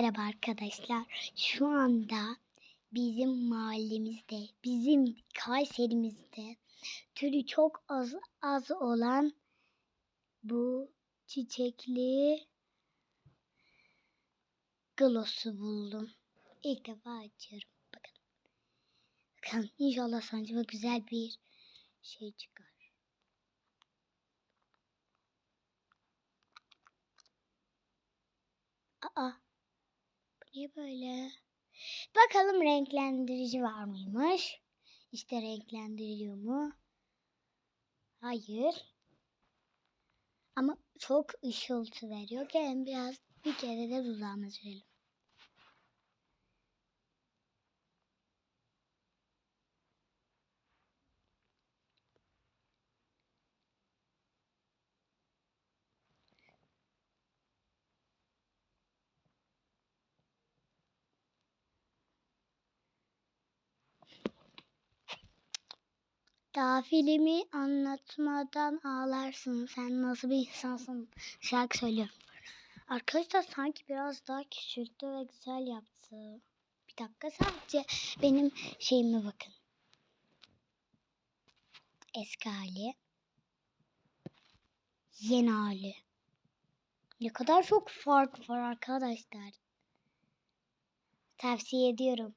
Merhaba arkadaşlar. Şu anda bizim mahallemizde, bizim Kayseri'mizde türü çok az az olan bu çiçekli gloss'u buldum. İlk defa açıyorum. Bakın. Bakın inşallah sancıma güzel bir şey çıkar. Aa. Niye böyle? Bakalım renklendirici var mıymış? İşte renklendiriyor mu? Hayır. Ama çok ışıltı veriyor. Gelin biraz bir kere de dudağıma sürelim. Daha filmi anlatmadan ağlarsın. Sen nasıl bir insansın? Şarkı söylüyorum. Arkadaşlar sanki biraz daha küçülttü ve güzel yaptı. Bir dakika sadece benim şeyime bakın. Eski hali. Yeni hali. Ne kadar çok fark var arkadaşlar. Tavsiye ediyorum.